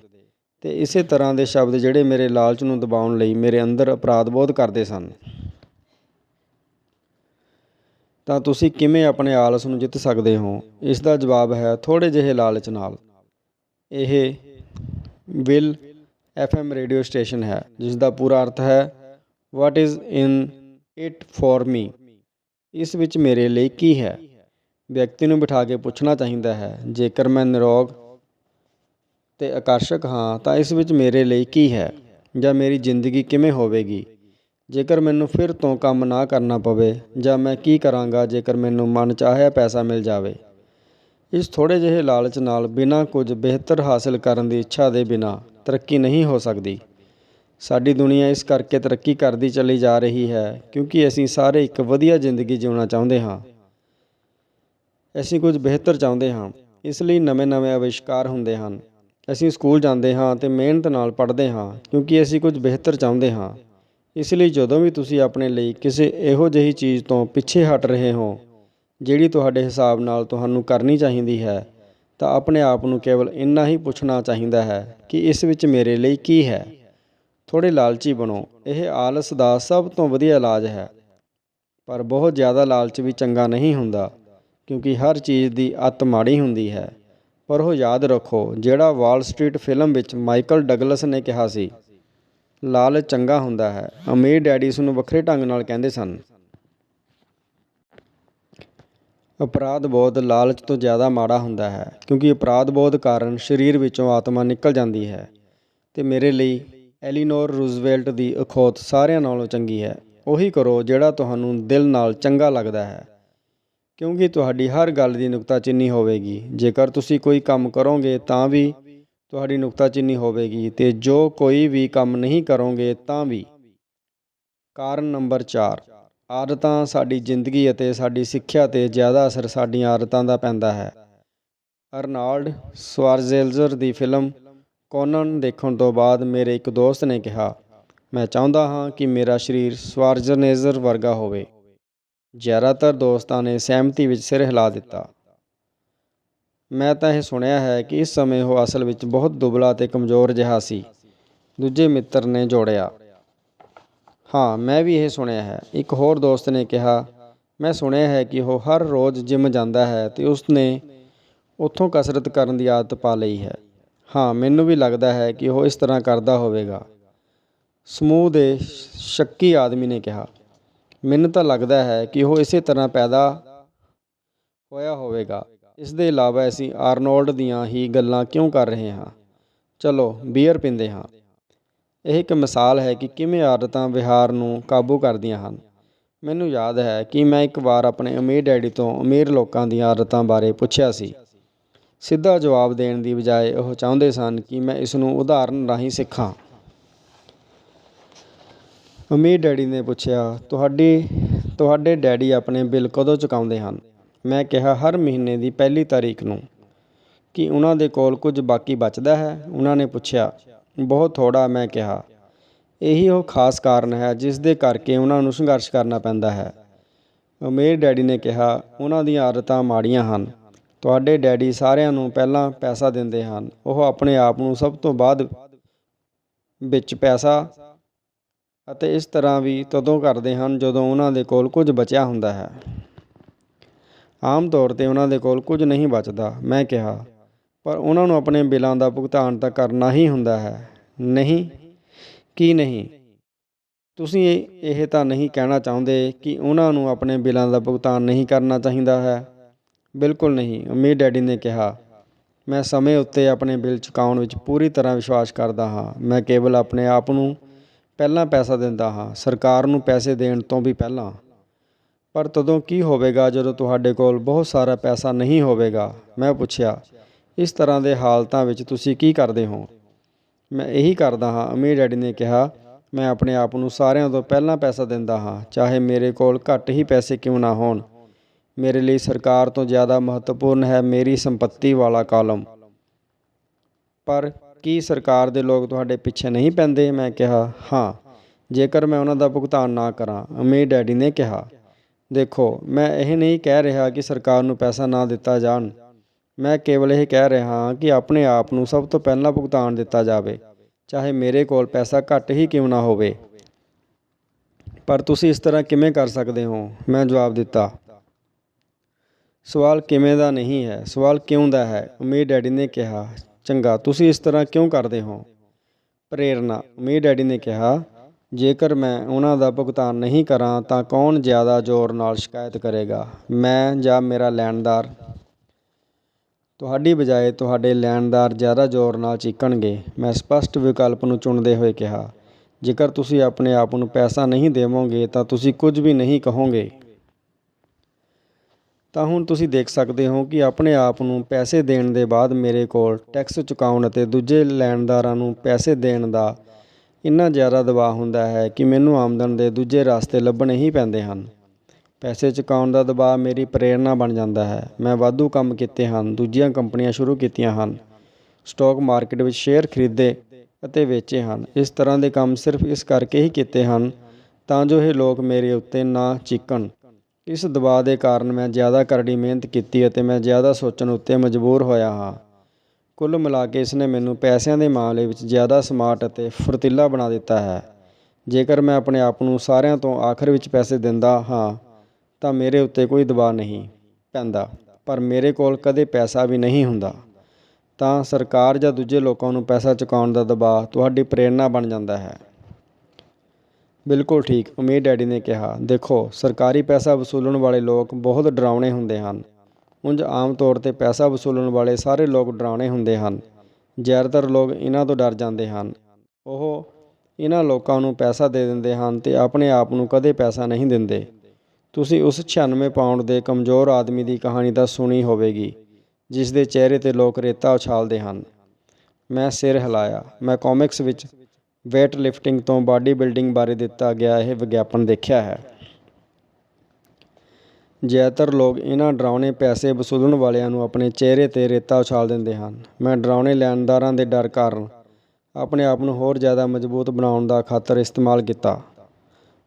S1: ਤੇ ਇਸੇ ਤਰ੍ਹਾਂ ਦੇ ਸ਼ਬਦ ਜਿਹੜੇ ਮੇਰੇ ਲਾਲਚ ਨੂੰ ਦਬਾਉਣ ਲਈ ਮੇਰੇ ਅੰਦਰ ਅਪਰਾਧ ਬੋਧ ਕਰਦੇ ਸਨ। ਤਾਂ ਤੁਸੀਂ ਕਿਵੇਂ ਆਪਣੇ ਆਲਸ ਨੂੰ ਜਿੱਤ ਸਕਦੇ ਹੋ? ਇਸ ਦਾ ਜਵਾਬ ਹੈ ਥੋੜੇ ਜਿਹੇ ਲਾਲਚ ਨਾਲ। ਇਹ ਵਿਲ ਐਫਐਮ ਰੇਡੀਓ ਸਟੇਸ਼ਨ ਹੈ, ਜਿਸ ਦਾ ਪੂਰਾ ਅਰਥ ਹੈ what is in it for me ਇਸ ਵਿੱਚ ਮੇਰੇ ਲਈ ਕੀ ਹੈ? ਵਿਅਕਤੀ ਨੂੰ ਬਿਠਾ ਕੇ ਪੁੱਛਣਾ ਚਾਹੀਦਾ ਹੈ, ਜੇਕਰ ਮੈਂ ਨਿਰੋਗ ਅਤੇ ਆਕਰਸ਼ਕ ਹਾਂ, ਤਾਂ ਇਸ ਵਿੱਚ ਮੇਰੇ ਲਈ ਕੀ ਹੈ ਜਾਂ ਮੇਰੀ ਜ਼ਿੰਦਗੀ ਕਿਵੇਂ ਹੋਵੇਗੀ? ਜੇਕਰ ਮੈਨੂੰ ਫਿਰ ਤੋਂ ਕੰਮ ਨਾ ਕਰਨਾ ਪਵੇ, ਜਾਂ ਮੈਂ ਕੀ ਕਰਾਂਗਾ ਜੇਕਰ ਮੈਨੂੰ ਮਨ ਚਾਹਿਆ ਪੈਸਾ ਮਿਲ ਜਾਵੇ? ਇਸ ਥੋੜੇ ਜਿਹੇ ਲਾਲਚ ਨਾਲ ਬਿਨਾਂ ਕੁਝ ਬਿਹਤਰ ਹਾਸਲ ਕਰਨ ਦੀ ਇੱਛਾ ਦੇ ਬਿਨਾਂ ਤਰੱਕੀ ਨਹੀਂ ਹੋ ਸਕਦੀ। ਸਾਡੀ ਦੁਨੀਆ ਇਸ ਕਰਕੇ ਤਰੱਕੀ ਕਰਦੀ ਚਲੀ ਜਾ ਰਹੀ ਹੈ, ਕਿਉਂਕਿ ਅਸੀਂ ਸਾਰੇ ਇੱਕ ਵਧੀਆ ਜ਼ਿੰਦਗੀ ਜਿਉਣਾ ਚਾਹੁੰਦੇ ਹਾਂ। ਅਸੀਂ ਕੁਝ ਬਿਹਤਰ ਚਾਹੁੰਦੇ ਹਾਂ, ਇਸ ਲਈ ਨਵੇਂ-ਨਵੇਂ ਅਵਿਸ਼ਕਾਰ ਹੁੰਦੇ ਹਨ। ਅਸੀਂ ਸਕੂਲ ਜਾਂਦੇ ਹਾਂ ਅਤੇ ਮਿਹਨਤ ਨਾਲ ਪੜ੍ਹਦੇ ਹਾਂ, ਕਿਉਂਕਿ ਅਸੀਂ ਕੁਝ ਬਿਹਤਰ ਚਾਹੁੰਦੇ ਹਾਂ। ਇਸ ਲਈ ਜਦੋਂ ਵੀ ਤੁਸੀਂ ਆਪਣੇ ਲਈ ਕਿਸੇ ਇਹੋ ਜਿਹੀ ਚੀਜ਼ ਤੋਂ ਪਿੱਛੇ ਹਟ ਰਹੇ ਹੋ, ਜਿਹੜੀ ਤੁਹਾਡੇ ਹਿਸਾਬ ਨਾਲ ਤੁਹਾਨੂੰ ਕਰਨੀ ਚਾਹੀਦੀ ਹੈ, ਤਾਂ ਆਪਣੇ ਆਪ ਨੂੰ ਕੇਵਲ ਇੰਨਾ ਹੀ ਪੁੱਛਣਾ ਚਾਹੀਦਾ ਹੈ ਕਿ ਇਸ ਵਿੱਚ ਮੇਰੇ ਲਈ ਕੀ ਹੈ। ਥੋੜੇ ਲਾਲਚੀ ਬਣੋ, ਇਹ ਆਲਸ ਦਾ ਸਭ ਤੋਂ ਵਧੀਆ ਇਲਾਜ ਹੈ। ਪਰ ਬਹੁਤ ਜ਼ਿਆਦਾ ਲਾਲਚ ਵੀ ਚੰਗਾ ਨਹੀਂ ਹੁੰਦਾ। ਕਿਉਂਕਿ ਹਰ ਚੀਜ਼ ਦੀ ਅੱਤ ਮਾੜੀ ਹੁੰਦੀ ਹੈ। ਪਰ ਉਹ ਯਾਦ ਰੱਖੋ, ਜਿਹੜਾ ਵਾਲ ਸਟਰੀਟ ਫਿਲਮ ਵਿੱਚ ਮਾਈਕਲ ਡਗਲਸ ਨੇ ਕਿਹਾ ਸੀ ਲਾਲਚ ਚੰਗਾ ਹੁੰਦਾ ਹੈ। ਅਮੀਰ ਡੈਡੀ ਇਸ ਨੂੰ ਵੱਖਰੇ ਢੰਗ ਨਾਲ ਕਹਿੰਦੇ ਸਨ। ਅਪਰਾਧ ਬੋਧ ਲਾਲਚ ਤੋਂ ਜ਼ਿਆਦਾ ਮਾੜਾ ਹੁੰਦਾ ਹੈ, ਕਿਉਂਕਿ ਅਪਰਾਧ ਬੋਧ ਕਾਰਨ ਸਰੀਰ ਵਿੱਚੋਂ ਆਤਮਾ ਨਿਕਲ ਜਾਂਦੀ ਹੈ ਤੇ ਮੇਰੇ ਲਈ ਐਲੀਨੋਰ ਰੂਜ਼ਵੈਲਟ ਦੀ ਅਖੌਤ ਸਾਰਿਆਂ ਨਾਲੋਂ ਚੰਗੀ ਹੈ। ਉਹੀ ਕਰੋ ਜਿਹੜਾ ਤੁਹਾਨੂੰ ਦਿਲ ਨਾਲ ਚੰਗਾ ਲੱਗਦਾ ਹੈ। ਕਿਉਂਕਿ ਤੁਹਾਡੀ ਹਰ ਗੱਲ ਦੀ ਨੁਕਤਾਚੀਨੀ ਹੋਵੇਗੀ। ਜੇਕਰ ਤੁਸੀਂ ਕੋਈ ਕੰਮ ਕਰੋਗੇ, ਤਾਂ ਵੀ ਤੁਹਾਡੀ ਨੁਕਤਾਚੀਨੀ ਹੋਵੇਗੀ ਤੇ ਜੋ ਕੋਈ ਵੀ ਕੰਮ ਨਹੀਂ ਕਰੋਗੇ, ਤਾਂ ਵੀ। ਕਾਰਨ ਨੰਬਰ 4 ਆਦਤਾਂ ਸਾਡੀ ਜ਼ਿੰਦਗੀ ਅਤੇ ਸਾਡੀ ਸਿੱਖਿਆ ਤੇ ਜ਼ਿਆਦਾ ਅਸਰ ਸਾਡੀਆਂ ਆਦਤਾਂ ਦਾ ਪੈਂਦਾ ਹੈ। ਅਰਨਾਲਡ ਸਵਾਰਜ਼ੇਲਜ਼ਰ ਦੀ ਫਿਲਮ ਕੋਨਨ ਦੇਖਣ ਤੋਂ ਬਾਅਦ ਮੇਰੇ ਇੱਕ ਦੋਸਤ ਨੇ ਕਿਹਾ, ਮੈਂ ਚਾਹੁੰਦਾ ਹਾਂ ਕਿ ਮੇਰਾ ਸਰੀਰ ਸਵਾਰਜ਼ਨੇਜ਼ਰ ਵਰਗਾ ਹੋਵੇ। ਜ਼ਿਆਦਾਤਰ ਦੋਸਤਾਂ ਨੇ ਸਹਿਮਤੀ ਵਿੱਚ ਸਿਰ ਹਿਲਾ ਦਿੱਤਾ। ਮੈਂ ਤਾਂ ਇਹ ਸੁਣਿਆ ਹੈ ਕਿ ਇਸ ਸਮੇਂ ਉਹ ਅਸਲ ਵਿੱਚ ਬਹੁਤ ਦੁਬਲਾ ਅਤੇ ਕਮਜ਼ੋਰ ਜਿਹਾ ਸੀ। ਦੂਜੇ ਮਿੱਤਰ ਨੇ ਜੋੜਿਆ। ਹਾਂ, ਮੈਂ ਵੀ ਇਹ ਸੁਣਿਆ ਹੈ। ਇੱਕ ਹੋਰ ਦੋਸਤ ਨੇ ਕਿਹਾ, ਮੈਂ ਸੁਣਿਆ ਹੈ ਕਿ ਉਹ ਹਰ ਰੋਜ਼ ਜਿਮ ਜਾਂਦਾ ਹੈ ਤੇ ਉਸਨੇ ਉੱਥੋਂ ਕਸਰਤ ਕਰਨ ਦੀ ਆਦਤ ਪਾ ਲਈ ਹੈ। ਹਾਂ, ਮੈਨੂੰ ਵੀ ਲੱਗਦਾ ਹੈ ਕਿ ਉਹ ਇਸ ਤਰ੍ਹਾਂ ਕਰਦਾ ਹੋਵੇਗਾ। ਸਮੂਹ ਦੇ ਸ਼ੱਕੀ ਆਦਮੀ ਨੇ ਕਿਹਾ। ਮੈਨੂੰ ਤਾਂ ਲੱਗਦਾ ਹੈ ਕਿ ਉਹ ਇਸੇ ਤਰ੍ਹਾਂ ਪੈਦਾ ਹੋਇਆ ਹੋਵੇਗਾ। ਇਸ ਦੇ ਇਲਾਵਾ ਅਸੀਂ ਆਰਨੋਲਡ ਦੀਆਂ ਹੀ ਗੱਲਾਂ ਕਿਉਂ ਕਰ ਰਹੇ ਹਾਂ? ਚਲੋ, ਬੀਅਰ ਪੀਂਦੇ ਹਾਂ। ਇਹ ਇੱਕ ਮਿਸਾਲ ਹੈ ਕਿ ਕਿਵੇਂ ਆਦਤਾਂ ਵਿਹਾਰ ਨੂੰ ਕਾਬੂ ਕਰਦੀਆਂ ਹਨ। ਮੈਨੂੰ ਯਾਦ ਹੈ ਕਿ ਮੈਂ ਇੱਕ ਵਾਰ ਆਪਣੇ ਅਮੀਰ ਡੈਡੀ ਤੋਂ ਅਮੀਰ ਲੋਕਾਂ ਦੀਆਂ ਆਦਤਾਂ ਬਾਰੇ ਪੁੱਛਿਆ ਸੀ। ਸਿੱਧਾ ਜਵਾਬ ਦੇਣ ਦੀ ਬਜਾਏ ਉਹ ਚਾਹੁੰਦੇ ਸਨ ਕਿ ਮੈਂ ਇਸ ਨੂੰ ਉਦਾਹਰਨ ਰਾਹੀਂ ਸਿੱਖਾਂ। ਅਮੀਰ ਡੈਡੀ ਨੇ ਪੁੱਛਿਆ, ਤੁਹਾਡੀ, ਤੁਹਾਡੇ ਡੈਡੀ ਆਪਣੇ ਬਿੱਲ ਕਦੋਂ ਚੁਕਾਉਂਦੇ ਹਨ? ਮੈਂ ਕਿਹਾ, ਹਰ ਮਹੀਨੇ ਦੀ ਪਹਿਲੀ ਤਾਰੀਖ ਨੂੰ। ਕੀ ਉਹਨਾਂ ਦੇ ਕੋਲ ਕੁਝ ਬਾਕੀ ਬਚਦਾ ਹੈ? ਉਹਨਾਂ ਨੇ ਪੁੱਛਿਆ, ਬਹੁਤ ਥੋੜ੍ਹਾ, ਮੈਂ ਕਿਹਾ। ਇਹੀ ਉਹ ਖਾਸ ਕਾਰਨ ਹੈ ਜਿਸ ਦੇ ਕਰਕੇ ਉਹਨਾਂ ਨੂੰ ਸੰਘਰਸ਼ ਕਰਨਾ ਪੈਂਦਾ ਹੈ। ਅਮੀਰ ਡੈਡੀ ਨੇ ਕਿਹਾ, ਉਹਨਾਂ ਦੀਆਂ ਆਦਤਾਂ ਮਾੜੀਆਂ ਹਨ। ਤੁਹਾਡੇ ਡੈਡੀ ਸਾਰਿਆਂ ਨੂੰ ਪਹਿਲਾਂ ਪੈਸਾ ਦਿੰਦੇ ਹਨ। ਉਹ ਆਪਣੇ ਆਪ ਨੂੰ ਸਭ ਤੋਂ ਬਾਅਦ ਵਿੱਚ ਪੈਸਾ ਅਤੇ ਇਸ ਤਰ੍ਹਾਂ ਵੀ ਤਦੋਂ ਕਰਦੇ ਹਨ ਜਦੋਂ ਉਹਨਾਂ ਦੇ ਕੋਲ ਕੁਝ ਬਚਿਆ ਹੁੰਦਾ ਹੈ। ਆਮ ਤੌਰ ਤੇ ਉਹਨਾਂ ਦੇ ਕੋਲ ਕੁਝ ਨਹੀਂ ਬਚਦਾ, ਮੈਂ ਕਿਹਾ, ਪਰ ਉਹਨਾਂ ਨੂੰ ਆਪਣੇ ਬਿੱਲਾਂ ਦਾ ਭੁਗਤਾਨ ਤਾਂ ਕਰਨਾ ਹੀ ਹੁੰਦਾ ਹੈ। ਨਹੀਂ, ਕੀ ਨਹੀਂ? ਤੁਸੀਂ ਇਹ ਇਹ ਤਾਂ ਨਹੀਂ ਕਹਿਣਾ ਚਾਹੁੰਦੇ ਕਿ ਉਹਨਾਂ ਨੂੰ ਆਪਣੇ ਬਿੱਲਾਂ ਦਾ ਭੁਗਤਾਨ ਨਹੀਂ ਕਰਨਾ ਚਾਹੀਦਾ ਹੈ। ਬਿਲਕੁਲ ਨਹੀਂ ਅਮੀਰ ਡੈਡੀ ਨੇ ਕਿਹਾ। ਮੈਂ ਸਮੇਂ ਉੱਤੇ ਆਪਣੇ ਬਿੱਲ ਚੁਕਾਉਣ ਵਿੱਚ ਪੂਰੀ ਤਰ੍ਹਾਂ ਵਿਸ਼ਵਾਸ ਕਰਦਾ ਹਾਂ। ਮੈਂ ਕੇਵਲ ਆਪਣੇ ਆਪ ਨੂੰ ਪਹਿਲਾਂ ਪੈਸਾ ਦਿੰਦਾ ਹਾਂ, ਸਰਕਾਰ ਨੂੰ ਪੈਸੇ ਦੇਣ ਤੋਂ ਵੀ ਪਹਿਲਾਂ। ਪਰ ਤਦੋਂ ਕੀ ਹੋਵੇਗਾ ਜਦੋਂ ਤੁਹਾਡੇ ਕੋਲ ਬਹੁਤ ਸਾਰਾ ਪੈਸਾ ਨਹੀਂ ਹੋਵੇਗਾ? ਮੈਂ ਪੁੱਛਿਆ, ਇਸ ਤਰ੍ਹਾਂ ਦੇ ਹਾਲਤਾਂ ਵਿੱਚ ਤੁਸੀਂ ਕੀ ਕਰਦੇ ਹੋ? ਮੈਂ ਇਹੀ ਕਰਦਾ ਹਾਂ, ਅਮੀਰ ਡੈਡੀ ਨੇ ਕਿਹਾ, ਮੈਂ ਆਪਣੇ ਆਪ ਨੂੰ ਸਾਰਿਆਂ ਤੋਂ ਪਹਿਲਾਂ ਪੈਸਾ ਦਿੰਦਾ ਹਾਂ, ਚਾਹੇ ਮੇਰੇ ਕੋਲ ਘੱਟ ਹੀ ਪੈਸੇ ਕਿਉਂ ਨਾ ਹੋਣ। ਮੇਰੇ ਲਈ ਸਰਕਾਰ ਤੋਂ ਜ਼ਿਆਦਾ ਮਹੱਤਵਪੂਰਨ ਹੈ ਮੇਰੀ ਸੰਪਤੀ ਵਾਲਾ ਕਾਲਮ। ਪਰ ਕੀ ਸਰਕਾਰ ਦੇ ਲੋਕ ਤੁਹਾਡੇ ਪਿੱਛੇ ਨਹੀਂ ਪੈਂਦੇ? ਮੈਂ ਕਿਹਾ, ਹਾਂ, ਜੇਕਰ ਮੈਂ ਉਹਨਾਂ ਦਾ ਭੁਗਤਾਨ ਨਾ ਕਰਾਂ, ਅਮੀਰ ਡੈਡੀ ਨੇ ਕਿਹਾ। ਦੇਖੋ, ਮੈਂ ਇਹ ਨਹੀਂ ਕਹਿ ਰਿਹਾ ਕਿ ਸਰਕਾਰ ਨੂੰ ਪੈਸਾ ਨਾ ਦਿੱਤਾ ਜਾਣ। ਮੈਂ ਕੇਵਲ ਇਹ ਕਹਿ ਰਿਹਾ ਹਾਂ ਕਿ ਆਪਣੇ ਆਪ ਨੂੰ ਸਭ ਤੋਂ ਪਹਿਲਾਂ ਭੁਗਤਾਨ ਦਿੱਤਾ ਜਾਵੇ, ਚਾਹੇ ਮੇਰੇ ਕੋਲ ਪੈਸਾ ਘੱਟ ਹੀ ਕਿਉਂ ਨਾ ਹੋਵੇ। ਪਰ ਤੁਸੀਂ ਇਸ ਤਰ੍ਹਾਂ ਕਿਵੇਂ ਕਰ ਸਕਦੇ ਹੋ? ਮੈਂ ਜਵਾਬ ਦਿੱਤਾ। ਸਵਾਲ ਕਿਵੇਂ ਦਾ ਨਹੀਂ ਹੈ? ਸਵਾਲ ਕਿਉਂ ਦਾ ਹੈ? ਅਮੀਰ ਡੈਡੀ ਨੇ ਕਿਹਾ ਚੰਗਾ। ਤੁਸੀਂ ਇਸ ਤਰ੍ਹਾਂ ਕਿਉਂ ਕਰਦੇ ਹੋ? ਪ੍ਰੇਰਨਾ ਅਮੀਰ ਡੈਡੀ ਨੇ ਕਿਹਾ, ਜੇਕਰ ਮੈਂ ਉਹਨਾਂ ਦਾ ਭੁਗਤਾਨ ਨਹੀਂ ਕਰਾਂ, ਤਾਂ ਕੌਣ ਜ਼ਿਆਦਾ ਜ਼ੋਰ ਨਾਲ ਸ਼ਿਕਾਇਤ ਕਰੇਗਾ? ਮੈਂ ਜਾਂ ਮੇਰਾ ਲੈਣਦਾਰ? ਤੁਹਾਡੀ ਬਜਾਏ ਤੁਹਾਡੇ ਲੈਣਦਾਰ ਜ਼ਿਆਦਾ ਜ਼ੋਰ ਨਾਲ ਚੀਕਣਗੇ। ਮੈਂ ਸਪਸ਼ਟ ਵਿਕਲਪ ਨੂੰ ਚੁਣਦੇ ਹੋਏ ਕਿਹਾ, ਜੇਕਰ ਤੁਸੀਂ ਆਪਣੇ ਆਪ ਨੂੰ ਪੈਸਾ ਨਹੀਂ ਦੇਵੋਗੇ, ਤਾਂ ਤੁਸੀਂ ਕੁਝ ਵੀ ਨਹੀਂ ਕਹੋਗੇ। ਤਾਂ ਹੁਣ ਤੁਸੀਂ ਦੇਖ ਸਕਦੇ ਹੋ ਕਿ ਆਪਣੇ ਆਪ ਨੂੰ ਪੈਸੇ ਦੇਣ ਦੇ ਬਾਅਦ ਮੇਰੇ ਕੋਲ ਟੈਕਸ ਚੁਕਾਉਣ ਅਤੇ ਦੂਜੇ ਲੈਣਦਾਰਾਂ ਨੂੰ ਪੈਸੇ ਦੇਣ ਦਾ ਇੰਨਾ ਜ਼ਿਆਦਾ ਦਬਾਅ ਹੁੰਦਾ ਹੈ ਕਿ ਮੈਨੂੰ ਆਮਦਨ ਦੇ ਦੂਜੇ ਰਸਤੇ ਲੱਭਣੇ ਹੀ ਪੈਂਦੇ ਹਨ। ਪੈਸੇ ਚੁਕਾਉਣ ਦਾ ਦਬਾਅ ਮੇਰੀ ਪ੍ਰੇਰਣਾ ਬਣ ਜਾਂਦਾ ਹੈ। ਮੈਂ ਵਾਧੂ ਕੰਮ ਕੀਤੇ ਹਨ, ਦੂਜੀਆਂ ਕੰਪਨੀਆਂ ਸ਼ੁਰੂ ਕੀਤੀਆਂ ਹਨ, ਸਟਾਕ ਮਾਰਕੀਟ ਵਿੱਚ ਸ਼ੇਅਰ ਖਰੀਦੇ ਅਤੇ ਵੇਚੇ ਹਨ। ਇਸ ਤਰ੍ਹਾਂ ਦੇ ਕੰਮ ਸਿਰਫ ਇਸ ਕਰਕੇ ਹੀ ਕੀਤੇ ਹਨ ਤਾਂ ਜੋ ਇਹ ਲੋਕ ਮੇਰੇ ਉੱਤੇ ਨਾ ਚੀਕਣ। ਇਸ ਦਬਾਅ ਦੇ ਕਾਰਨ ਮੈਂ ਜ਼ਿਆਦਾ ਕਰੜੀ ਮਿਹਨਤ ਕੀਤੀ ਅਤੇ ਮੈਂ ਜ਼ਿਆਦਾ ਸੋਚਣ ਉੱਤੇ ਮਜਬੂਰ ਹੋਇਆ ਹਾਂ। ਕੁੱਲ ਮਿਲਾ ਕੇ ਇਸ ਨੇ ਮੈਨੂੰ ਪੈਸਿਆਂ ਦੇ ਮਾਮਲੇ ਵਿੱਚ ਜ਼ਿਆਦਾ ਸਮਾਰਟ ਅਤੇ ਫੁਰਤੀਲਾ ਬਣਾ ਦਿੱਤਾ ਹੈ। ਜੇਕਰ ਮੈਂ ਆਪਣੇ ਆਪ ਨੂੰ ਸਾਰਿਆਂ ਤੋਂ ਆਖਰ ਵਿੱਚ ਪੈਸੇ ਦਿੰਦਾ ਹਾਂ, ਤਾਂ ਮੇਰੇ ਉੱਤੇ ਕੋਈ ਦਬਾਅ ਨਹੀਂ ਪੈਂਦਾ, ਪਰ ਮੇਰੇ ਕੋਲ ਕਦੇ ਪੈਸਾ ਵੀ ਨਹੀਂ ਹੁੰਦਾ। ਤਾਂ ਸਰਕਾਰ ਜਾਂ ਦੂਜੇ ਲੋਕਾਂ ਨੂੰ ਪੈਸਾ ਚੁਕਾਉਣ ਦਾ ਦਬਾਅ ਤੁਹਾਡੀ ਪ੍ਰੇਰਣਾ ਬਣ ਜਾਂਦਾ ਹੈ। ਬਿਲਕੁਲ ਠੀਕ। ਅਮੀਰ ਡੈਡੀ ਨੇ ਕਿਹਾ, ਦੇਖੋ, ਸਰਕਾਰੀ ਪੈਸਾ ਵਸੂਲਣ ਵਾਲੇ ਲੋਕ ਬਹੁਤ ਡਰਾਉਣੇ ਹੁੰਦੇ ਹਨ। ਉਂਝ ਆਮ ਤੌਰ ਤੇ ਪੈਸਾ ਵਸੂਲਣ ਵਾਲੇ ਸਾਰੇ ਲੋਕ ਡਰਾਉਣੇ ਹੁੰਦੇ ਹਨ। ਜ਼ਿਆਦਾਤਰ ਲੋਕ ਇਹਨਾਂ ਤੋਂ ਡਰ ਜਾਂਦੇ ਹਨ। ਉਹ ਇਹਨਾਂ ਲੋਕਾਂ ਨੂੰ ਪੈਸਾ ਦੇ ਦਿੰਦੇ ਹਨ ਤੇ ਆਪਣੇ ਆਪ ਨੂੰ ਕਦੇ ਪੈਸਾ ਨਹੀਂ ਦਿੰਦੇ। ਤੁਸੀਂ ਉਸ 96 ਪਾਉਂਡ ਦੇ ਕਮਜ਼ੋਰ ਆਦਮੀ ਦੀ ਕਹਾਣੀ ਤਾਂ ਸੁਣੀ ਹੋਵੇਗੀ, ਜਿਸ ਦੇ ਚਿਹਰੇ ਤੇ ਲੋਕ ਰੇਤਾ ਉਛਾਲਦੇ ਹਨ। ਮੈਂ ਸਿਰ ਹਿਲਾਇਆ। ਮੈਂ ਕਾਮਿਕਸ ਵਿੱਚ ਵੇਟ ਲਿਫਟਿੰਗ ਤੋਂ ਬਾਡੀ ਬਿਲਡਿੰਗ ਬਾਰੇ ਦਿੱਤਾ ਗਿਆ ਇਹ ਵਿਗਿਆਪਨ ਦੇਖਿਆ ਹੈ। ਜ਼ਿਆਦਾਤਰ ਲੋਕ ਇਹਨਾਂ ਡਰਾਉਣੇ ਪੈਸੇ ਵਸੂਲਣ ਵਾਲਿਆਂ ਨੂੰ ਆਪਣੇ ਚਿਹਰੇ ਤੇ ਰੇਤਾ ਉਛਾਲ ਦਿੰਦੇ ਹਨ। ਮੈਂ ਡਰਾਉਣੇ ਲੈਣਦਾਰਾਂ ਦੇ ਡਰ ਕਾਰਨ ਆਪਣੇ ਆਪ ਨੂੰ ਹੋਰ ਜ਼ਿਆਦਾ ਮਜ਼ਬੂਤ ਬਣਾਉਣ ਦਾ ਖਾਤਰ ਇਸਤੇਮਾਲ ਕੀਤਾ।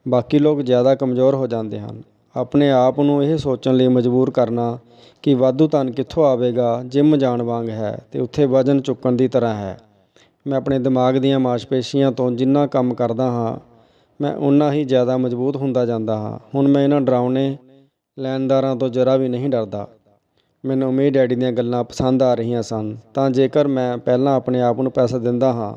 S1: ਬਾਕੀ ਲੋਕ ਜ਼ਿਆਦਾ ਕਮਜ਼ੋਰ ਹੋ ਜਾਂਦੇ ਹਨ। ਆਪਣੇ ਆਪ ਨੂੰ ਇਹ ਸੋਚਣ ਲਈ ਮਜਬੂਰ ਕਰਨਾ ਕਿ ਵਾਧੂ ਧਨ ਕਿੱਥੋਂ ਆਵੇਗਾ, ਜਿਮ ਜਾਣ ਵਾਂਗ ਹੈ ਤੇ ਉੱਥੇ ਵਜ਼ਨ ਚੁੱਕਣ ਦੀ ਤਰ੍ਹਾਂ ਹੈ। ਮੈਂ ਆਪਣੇ ਦਿਮਾਗ ਦੀਆਂ ਮਾਸਪੇਸ਼ੀਆਂ ਤੋਂ ਜਿੰਨਾ ਕੰਮ ਕਰਦਾ ਹਾਂ, ਮੈਂ ਉਨਾ ਹੀ ਜ਼ਿਆਦਾ ਮਜ਼ਬੂਤ ਹੁੰਦਾ ਜਾਂਦਾ ਹਾਂ। ਹੁਣ ਮੈਂ ਇਹਨਾਂ ਡਰਾਉਣੇ ਲੈਣਦਾਰਾਂ ਤੋਂ ਜਰਾ ਵੀ ਨਹੀਂ ਡਰਦਾ। ਮੈਨੂੰ ਉਮੀਦ ਡੈਡੀ ਦੀਆਂ ਗੱਲਾਂ ਪਸੰਦ ਆ ਰਹੀਆਂ ਸਨ। ਤਾਂ ਜੇਕਰ ਮੈਂ ਪਹਿਲਾਂ ਆਪਣੇ ਆਪ ਨੂੰ ਪੈਸਾ ਦਿੰਦਾ ਹਾਂ,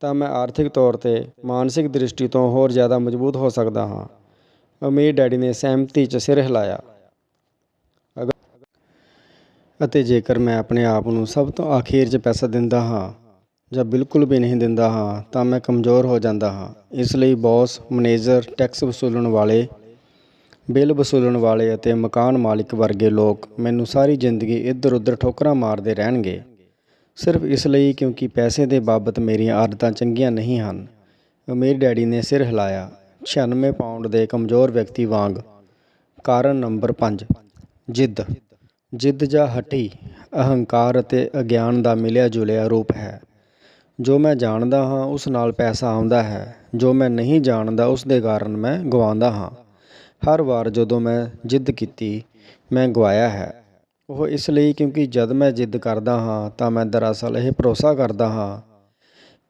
S1: ਤਾਂ ਮੈਂ ਆਰਥਿਕ ਤੌਰ ਤੇ ਮਾਨਸਿਕ ਦ੍ਰਿਸ਼ਟੀ ਤੋਂ ਹੋਰ ਜ਼ਿਆਦਾ ਮਜ਼ਬੂਤ ਹੋ ਸਕਦਾ ਹਾਂ। ਅਮੀਰ ਡੈਡੀ ਨੇ ਸਹਿਮਤੀ 'ਚ ਸਿਰ ਹਿਲਾਇਆ। ਅਗਰ- ਅਤੇ ਜੇਕਰ ਮੈਂ ਆਪਣੇ ਆਪ ਨੂੰ ਸਭ ਤੋਂ ਆਖਿਰ 'ਚ ਪੈਸਾ ਦਿੰਦਾ ਹਾਂ ਜਾਂ ਬਿਲਕੁਲ ਵੀ ਨਹੀਂ ਦਿੰਦਾ ਹਾਂ, ਤਾਂ ਮੈਂ ਕਮਜ਼ੋਰ ਹੋ ਜਾਂਦਾ ਹਾਂ। ਇਸ ਲਈ ਬੌਸ, ਮੈਨੇਜਰ, ਟੈਕਸ ਵਸੂਲਣ ਵਾਲੇ, ਬਿੱਲ ਵਸੂਲਣ ਵਾਲੇ ਅਤੇ ਮਕਾਨ ਮਾਲਿਕ ਵਰਗੇ ਲੋਕ ਮੈਨੂੰ ਸਾਰੀ ਜ਼ਿੰਦਗੀ ਇੱਧਰ ਉੱਧਰ ਠੋਕਰਾਂ ਮਾਰਦੇ ਰਹਿਣਗੇ। ਸਿਰਫ ਇਸ ਲਈ ਕਿਉਂਕਿ ਪੈਸੇ ਦੇ ਬਾਬਤ ਮੇਰੀਆਂ ਆਦਤਾਂ ਚੰਗੀਆਂ ਨਹੀਂ ਹਨ। ਅਮੀਰ ਡੈਡੀ ਨੇ ਸਿਰ ਹਿਲਾਇਆ 96 ਪਾਉਂਡ ਦੇ ਕਮਜ਼ੋਰ ਵਿਅਕਤੀ ਵਾਂਗ। ਕਾਰਨ ਨੰਬਰ 5 ਜਿੱਦ। ਜਿੱਦ ਜਾਂ ਹੱਟੀ, ਅਹੰਕਾਰ ਅਤੇ ਅਗਿਆਨ ਦਾ ਮਿਲਿਆ ਜੁਲਿਆ ਰੂਪ ਹੈ। ਜੋ ਮੈਂ ਜਾਣਦਾ ਹਾਂ, ਉਸ ਨਾਲ ਪੈਸਾ ਆਉਂਦਾ ਹੈ। ਜੋ ਮੈਂ ਨਹੀਂ ਜਾਣਦਾ, ਉਸ ਦੇ ਕਾਰਨ ਮੈਂ ਗਵਾਉਂਦਾ ਹਾਂ। ਹਰ ਵਾਰ ਜਦੋਂ ਮੈਂ ਜਿੱਦ ਕੀਤੀ, ਮੈਂ ਗਵਾਇਆ ਹੈ। ਉਹ ਇਸ ਲਈ ਕਿਉਂਕਿ ਜਦ ਮੈਂ ਜਿੱਦ ਕਰਦਾ ਹਾਂ, ਤਾਂ ਮੈਂ ਦਰਅਸਲ ਇਹ ਭਰੋਸਾ ਕਰਦਾ ਹਾਂ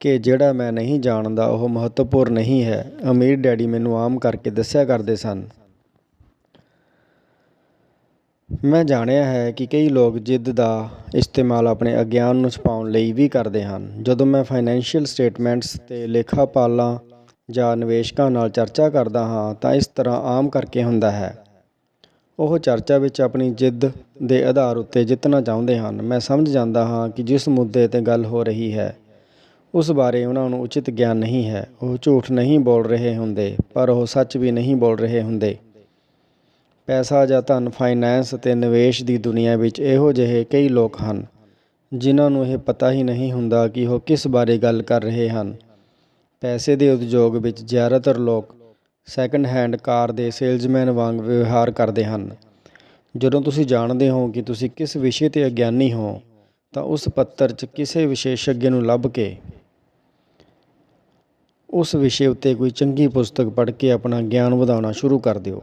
S1: ਕਿ ਜਿਹੜਾ ਮੈਂ ਨਹੀਂ ਜਾਣਦਾ, ਉਹ ਮਹੱਤਵਪੂਰਨ ਨਹੀਂ ਹੈ। ਅਮੀਰ ਡੈਡੀ ਮੈਨੂੰ ਆਮ ਕਰਕੇ ਦੱਸਿਆ ਕਰਦੇ ਸਨ। ਮੈਂ ਜਾਣਿਆ ਹੈ ਕਿ ਕਈ ਲੋਕ ਜਿੱਦ ਦਾ ਇਸਤੇਮਾਲ ਆਪਣੇ ਅਗਿਆਨ ਨੂੰ ਛੁਪਾਉਣ ਲਈ ਵੀ ਕਰਦੇ ਹਨ। ਜਦੋਂ ਮੈਂ ਫਾਈਨੈਂਸ਼ੀਅਲ ਸਟੇਟਮੈਂਟਸ ਤੇ ਲੇਖਾਪਾਲਾਂ ਜਾਂ ਨਿਵੇਸ਼ਕਾਂ ਨਾਲ ਚਰਚਾ ਕਰਦਾ ਹਾਂ, ਤਾਂ ਇਸ ਤਰ੍ਹਾਂ ਆਮ ਕਰਕੇ ਹੁੰਦਾ ਹੈ। ਉਹ ਚਰਚਾ ਵਿੱਚ ਆਪਣੀ ਜਿੱਦ ਦੇ ਆਧਾਰ ਉੱਤੇ ਜਿੱਤਣਾ ਚਾਹੁੰਦੇ ਹਨ। ਮੈਂ ਸਮਝ ਜਾਂਦਾ ਹਾਂ ਕਿ ਜਿਸ ਮੁੱਦੇ ਤੇ ਗੱਲ ਹੋ ਰਹੀ ਹੈ, ਉਸ ਬਾਰੇ ਉਹਨਾਂ ਨੂੰ ਉਚਿਤ ਗਿਆਨ ਨਹੀਂ ਹੈ। ਉਹ ਝੂਠ ਨਹੀਂ ਬੋਲ ਰਹੇ ਹੁੰਦੇ, ਪਰ ਉਹ ਸੱਚ ਵੀ ਨਹੀਂ ਬੋਲ ਰਹੇ ਹੁੰਦੇ। ਪੈਸਾ ਜਾਂ ਧਨ ਫਾਈਨੈਂਸ ਅਤੇ ਨਿਵੇਸ਼ ਦੀ ਦੁਨੀਆ ਵਿੱਚ ਇਹੋ ਜਿਹੇ ਕਈ ਲੋਕ ਹਨ, ਜਿਨ੍ਹਾਂ ਨੂੰ ਇਹ ਪਤਾ ਹੀ ਨਹੀਂ ਹੁੰਦਾ ਕਿ ਉਹ ਕਿਸ ਬਾਰੇ ਗੱਲ ਕਰ ਰਹੇ ਹਨ। ਪੈਸੇ ਦੇ ਉਦਯੋਗ ਵਿੱਚ ਜ਼ਿਆਦਾਤਰ ਲੋਕ ਸੈਕੰਡ ਹੈਂਡ ਕਾਰ ਦੇ ਸੇਲਜ਼ਮੈਨ ਵਾਂਗ ਵਿਵਹਾਰ ਕਰਦੇ ਹਨ। ਜਦੋਂ ਤੁਸੀਂ ਜਾਣਦੇ ਹੋ ਕਿ ਤੁਸੀਂ ਕਿਸ ਵਿਸ਼ੇ ਤੇ ਅਗਿਆਨੀ ਹੋ, ਤਾਂ ਉਸ ਪੱਤਰ 'ਚ ਕਿਸੇ ਵਿਸ਼ੇਸ਼ੱਗ ਨੂੰ ਲੱਭ ਕੇ ਉਸ ਵਿਸ਼ੇ ਉੱਤੇ ਕੋਈ ਚੰਗੀ ਪੁਸਤਕ ਪੜ੍ਹ ਕੇ ਆਪਣਾ ਗਿਆਨ ਵਧਾਉਣਾ ਸ਼ੁਰੂ ਕਰ ਦਿਓ।